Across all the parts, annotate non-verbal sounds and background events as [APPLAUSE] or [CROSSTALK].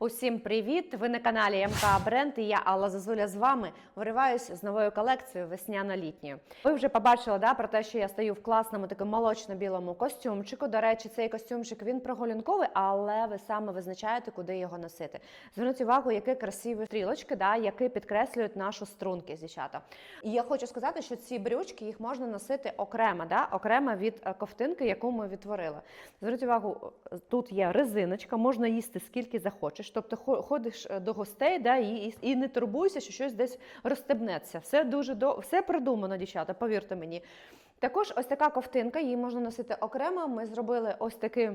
Усім привіт! Ви на каналі МК Бренд і я Алла Зазуля з вами вириваюсь з новою колекцією весняно-літньою. Ви вже побачили да, про те, що я стою в класному такому молочно-білому костюмчику. До речі, цей костюмчик він прогулянковий, але ви саме визначаєте, куди його носити. Зверніть увагу, які красиві стрілочки, да, які підкреслюють нашу струнки, дівчата. І я хочу сказати, що ці брючки їх можна носити окремо, да, окремо від е, ковтинки, яку ми відтворили. Зверніть увагу, тут є резиночка, можна їсти скільки захочеш. Тобто хо- ходиш е, до гостей, да, і, і, не турбуйся, що щось десь розстебнеться. Все дуже до все продумано, дівчата, повірте мені. Також ось така ковтинка, її можна носити окремо. Ми зробили ось такий.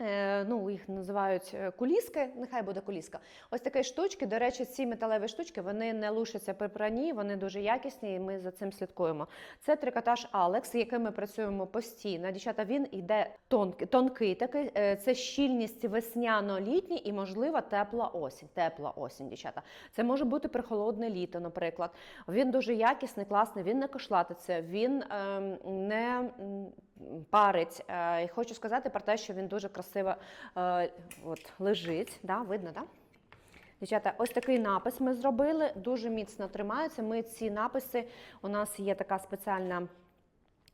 Е, Ну, їх називають е, куліски, нехай буде куліска. Ось такі штучки. До речі, ці металеві штучки вони не лушаться при пранні, вони дуже якісні, і ми за цим слідкуємо. Це трикотаж Алекс, яким ми працюємо постійно. Дівчата, він йде тонкий, тонкий такий. Е, Це щільність весняно-літній і, можливо, тепла осінь. Тепла осінь, дівчата. Це може бути прохолодне літо, наприклад. Він дуже якісний, класний, він не кошлатиться, він ем, не парить. Е, І хочу сказати про те, що він дуже красиво е, от, лежить. Да? Видно? Да? Дівчата, ось такий напис ми зробили, дуже міцно тримається. Ми ці написи, у нас є така спеціальна.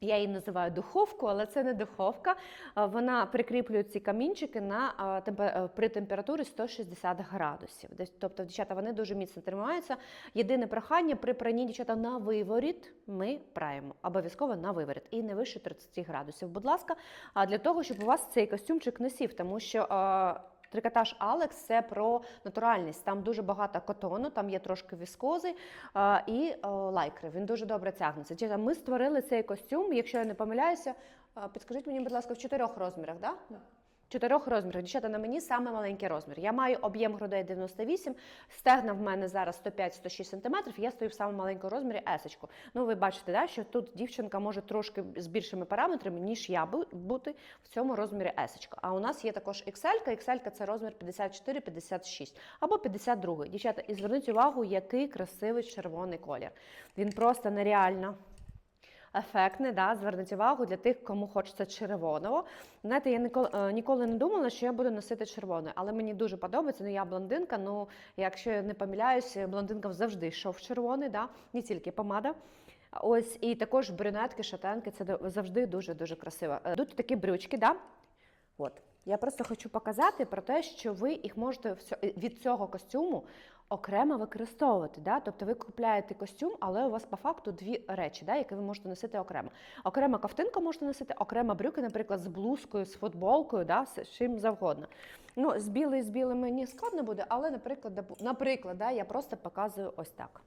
Я її називаю духовку, але це не духовка. Е, Вона прикріплює ці камінчики на е, е, при температурі 160 градусів. Тобто, дівчата, вони дуже міцно тримаються. Єдине прохання при пранні дівчата на виворіт ми праємо. Обов'язково на виворіт і не вище 30 градусів. Будь ласка, для того, щоб у вас цей костюмчик не сів, тому що. Трикотаж Алекс це про натуральність. Там дуже багато котону, там є трошки віскози і е, лайкри. Він дуже добре тягнеться. Ми створили цей костюм, якщо я не помиляюся, підскажіть мені, будь ласка, в чотирьох розмірах, да? Чотирьох розмірах. Дівчата, на мені саме маленький розмір. Я маю об'єм грудей 98, стегна в мене зараз 105-106 см, я стою в самому маленькому розмірі есочку. Ну, ви бачите, да, що тут дівчинка може трошки з більшими параметрами, ніж я бу- бути в цьому розмірі есочка. А у нас є також XL, XL це розмір 54-56 або 52. Дівчата, і зверніть увагу, який красивий червоний колір. Він просто нереально ефектний, да, зверніть увагу для тих, кому хочеться червоного. Знаєте, я ніколи, е, ніколи не думала, що я буду носити червоне, але мені дуже подобається. Ну, я блондинка, ну, якщо я не помиляюсь, блондинкам завжди йшов червоний, да, не тільки помада. Ось, і також брюнетки, шатенки, це завжди дуже-дуже красиво. Е, Тут такі брючки, да? От. Я просто хочу показати про те, що ви їх можете від цього костюму окремо використовувати. Да? Тобто ви купляєте костюм, але у вас по факту дві речі, да, які ви можете носити окремо. Окрема ковтинка можете носити, окремо брюки, наприклад, з блузкою, з футболкою, да, з чим завгодно. Ну, з білий з білим мені складно буде, але, наприклад, наприклад, да, я просто показую ось так.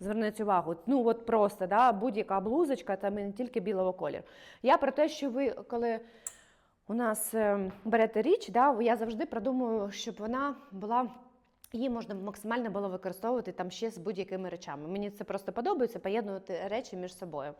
Зверніть увагу, ну от просто да, будь-яка блузочка, там не тільки білого кольору. Я про те, що ви, коли у нас е, берете річ, да, я завжди продумую, щоб вона була. Її можна максимально було використовувати там ще з будь-якими речами. Мені це просто подобається поєднувати речі між собою.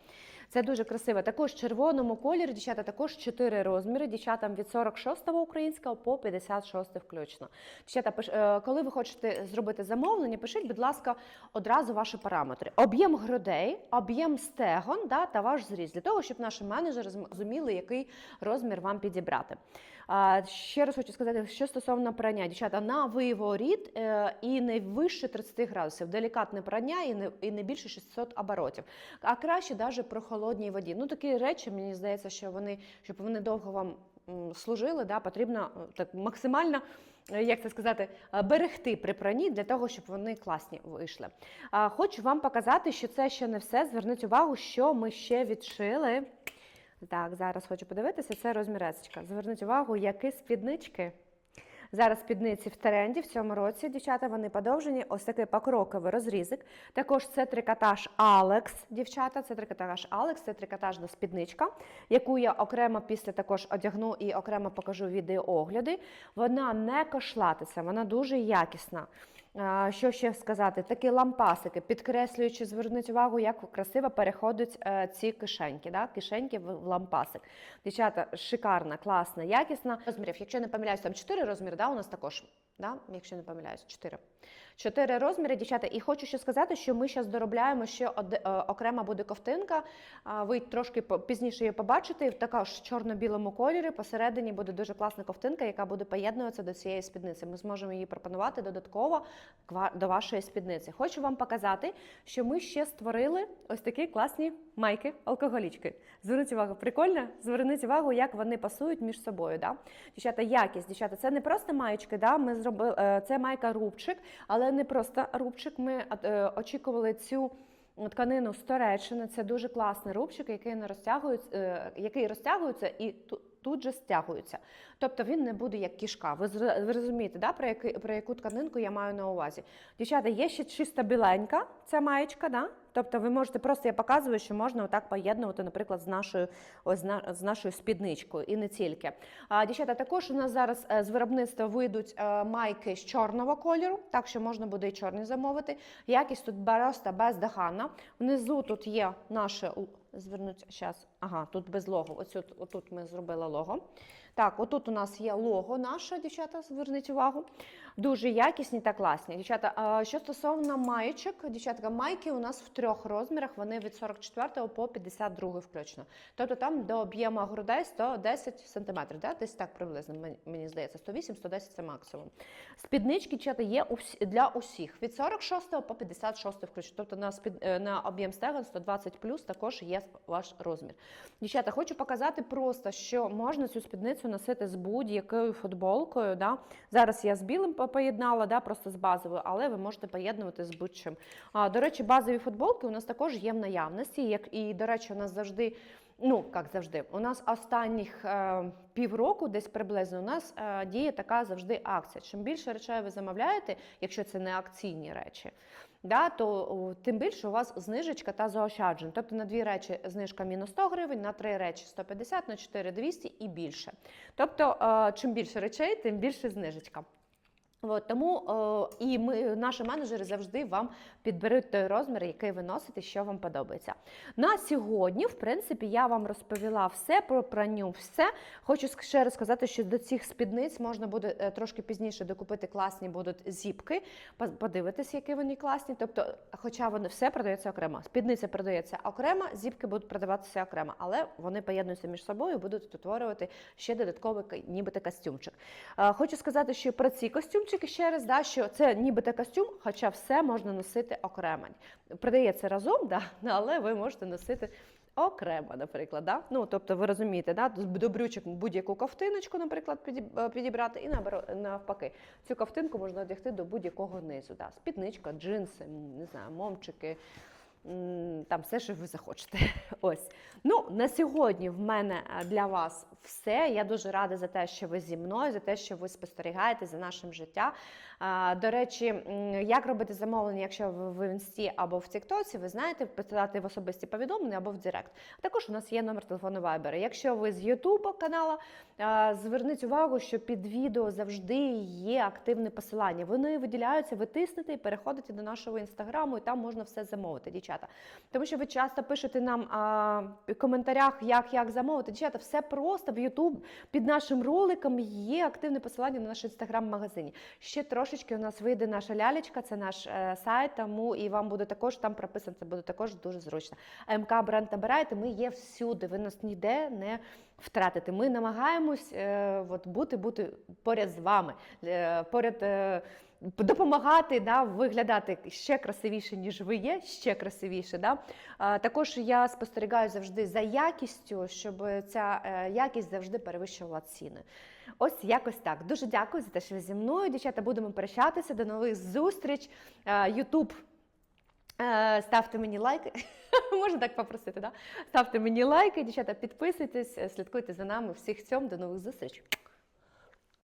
Це дуже красиво. Також червоному кольорі, дівчата, також 4 розміри. Дівчатам від 46-го українського по 56 включно. Дівчата, е, коли ви хочете зробити замовлення, пишіть, будь ласка, одразу ваші параметри: об'єм грудей, об'єм стегон да, та ваш зріз, для того, щоб наші менеджери зрозуміли, який розмір вам підібрати. Ще раз хочу сказати, що стосовно прання, дівчата, на виворіт е, і не вище 30 градусів, делікатне прання і не, і не більше 600 оборотів. А краще навіть при холодній воді. Ну такі речі, мені здається, що вони, щоб вони довго вам служили, да, потрібно е, так максимально, е, як це сказати, е, берегти при пранні для того, щоб вони класні вийшли. Хочу вам показати, що це ще не все. Зверніть увагу, що ми ще відшили. Так, зараз хочу подивитися, це розмірецечка. Зверніть увагу, які спіднички. Зараз спідниці в тренді в цьому році, дівчата, вони подовжені. Ось такий покроковий розрізик. Також це трикотаж Алекс, дівчата, це трикотаж Алекс, це трикотажна спідничка, яку я окремо після також одягну і окремо покажу відеоогляди. Вона не кошлатиться, вона дуже якісна. Що ще сказати? Такі лампасики, підкреслюючи, зверніть увагу, як красиво переходять е, ці кишеньки, да? кишеньки в лампасик. Дівчата, шикарна, класна, якісна. Розмірів, якщо не помиляюсь, там 4 розміри, да, у нас також, да? якщо не помиляюсь, 4. Чотири розміри, дівчата. І хочу ще сказати, що ми зараз доробляємо ще од- е, окрема буде ковтинка. Ви трошки пізніше її побачите. Ж в чорно-білому кольорі. Посередині буде дуже класна ковтинка, яка буде поєднуватися до цієї спідниці. Ми зможемо її пропонувати додатково до вашої спідниці. Хочу вам показати, що ми ще створили ось такі класні майки, алкоголічки. Зверніть увагу, прикольно? Зверніть увагу, як вони пасують між собою. Да? Дівчата, якість, дівчата, це не просто маєчки, да? ми зробили е, це майка рубчик, але не просто рубчик. Ми е, очікували цю. Тканину з Туреччини це дуже класний рубчик, який не розтягується, е, який розтягується і ту- тут же стягується. Тобто він не буде як кішка. Ви ви розумієте, да, про, який, про яку тканинку я маю на увазі? Дівчата, є ще чисто біленька ця маєчка, да? Тобто ви можете просто я показую, що можна отак поєднувати, наприклад, з нашою ось з нашою спідничкою, і не тільки. Дівчата, також у нас зараз е, з виробництва вийдуть е, майки з чорного кольору, так що можна буде і чорні замовити. Якість тут просто бездоганна. Внизу тут є наше звернуть зараз. Ага, тут без лого. Ось тут, ми зробили лого. Так, отут у нас є лого наше, дівчата, зверніть увагу. Дуже якісні та класні. Дівчата, що стосовно маєчок, дівчатка, майки у нас в трьох розмірах, вони від 44 по 52 включно. Тобто там до об'єму грудей 110 см, да? десь так приблизно, мені- здається, 108-110 це максимум. Спіднички, дівчата, є для усіх, від 46 по 56 включно. Тобто на, спід, е, на об'єм стегон 120 плюс також є ваш розмір. Дівчата, хочу показати просто, що можна цю спідницю носити з будь-якою футболкою. Да? Зараз я з білим по- поєднала, да, просто з базовою, але ви можете поєднувати з будь-чим. До речі, базові футболки у нас також є в наявності. Як, і, до речі, у нас завжди. Ну, як завжди, у нас останніх е, півроку, десь приблизно, у нас е, діє така завжди акція. Чим більше речей ви замовляєте, якщо це не акційні речі, да, то тим більше у вас знижечка та заощаджень. Тобто на дві речі знижка мінус 100 гривень, на три речі 150, на 4 200 і більше. Тобто, е, чим більше речей, тим більше знижечка. От, тому е, і ми, наші менеджери завжди вам підберуть той розмір, який ви носите, що вам подобається. На сьогодні, в принципі, я вам розповіла все про праню, все. Хочу ще раз сказати, що до цих спідниць можна буде е, трошки пізніше докупити класні будуть зіпки, по- подивитись, які вони класні. Тобто, хоча вони все продається окремо. Спідниця продається окремо, зіпки будуть продаватися окремо, але вони поєднуються між собою, і будуть утворювати ще додатковий нібито костюмчик. Е, Хочу сказати, що про ці костюмчики ще раз, да, що це нібито костюм, хоча все можна носити окремо. Продається разом, да, [LAUGHS] але ви можете носити. Окремо, наприклад, да? ну тобто ви розумієте, да? до брючок будь-яку ковтиночку, наприклад, е, підібрати, і навпаки, цю ковтинку можна одягти до будь-якого низу. Да? Спідничка, джинси, не знаю, момчики, там все, що ви захочете. [LAUGHS] Ось. Ну, на сьогодні в мене е, для вас все. Я дуже рада за те, що ви зі мною, за те, що ви спостерігаєте за нашим життям. До речі, як робити замовлення, якщо ви в інсті або в Тіктоці, ви знаєте, писати в особисті повідомлення або в Директ. Також у нас є номер телефону Viber. Якщо ви з YouTube каналу, зверніть увагу, що під відео завжди є активне посилання. Вони виділяються, ви тиснете і переходите до нашого інстаграму, і там можна все замовити. Тому що ви часто пишете нам а, в коментарях, як, як замовити. Дівчата, все просто в YouTube під нашим роликом є активне посилання на наш інстаграм-магазині. Ще трошечки у нас вийде наша лялечка, це наш е, сайт, тому і вам буде також там прописано, це буде також дуже зручно. МК бренд набираєте, ми є всюди, ви нас ніде не втратите. Ми намагаємось е, от, бути, бути поряд з вами, е, поряд. Е, Допомагати да, виглядати ще красивіше, ніж ви є, ще красивіше. Да? Також я спостерігаю завжди за якістю, щоб ця е, якість завжди перевищувала ціни. Ось якось так. Дуже дякую за те, що ви зі мною. Дівчата, будемо прощатися. До нових зустріч. Ютуб. Е, Ставте мені лайки. [LAUGHS] Можна так попросити, да? Ставте мені лайки, дівчата, підписуйтесь, е, слідкуйте за нами. Всіх цьом, до нових зустрічей.